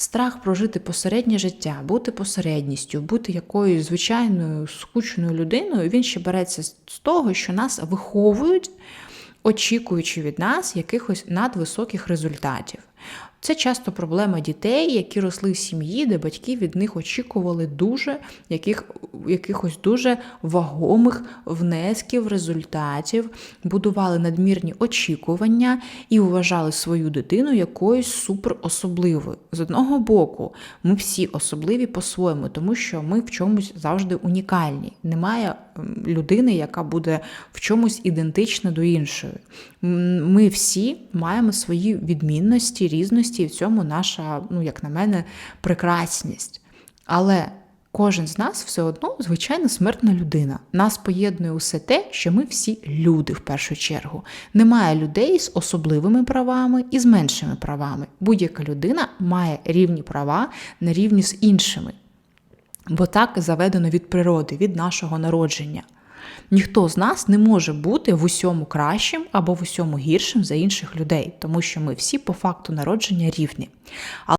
Страх прожити посереднє життя, бути посередністю, бути якоюсь звичайною скучною людиною, він ще береться з того, що нас виховують, очікуючи від нас якихось надвисоких результатів. Це часто проблема дітей, які росли в сім'ї, де батьки від них очікували дуже яких, якихось дуже вагомих внесків, результатів, будували надмірні очікування і вважали свою дитину якоюсь суперособливою. З одного боку, ми всі особливі по-своєму, тому що ми в чомусь завжди унікальні. Немає людини, яка буде в чомусь ідентична до іншої. Ми всі маємо свої відмінності, різності, і в цьому наша, ну як на мене, прекрасність. Але кожен з нас все одно звичайно смертна людина. Нас поєднує усе те, що ми всі люди в першу чергу. Немає людей з особливими правами і з меншими правами. Будь-яка людина має рівні права на рівні з іншими. Бо так заведено від природи, від нашого народження. Ніхто з нас не може бути в усьому кращим або в усьому гіршим за інших людей, тому що ми всі по факту народження рівні.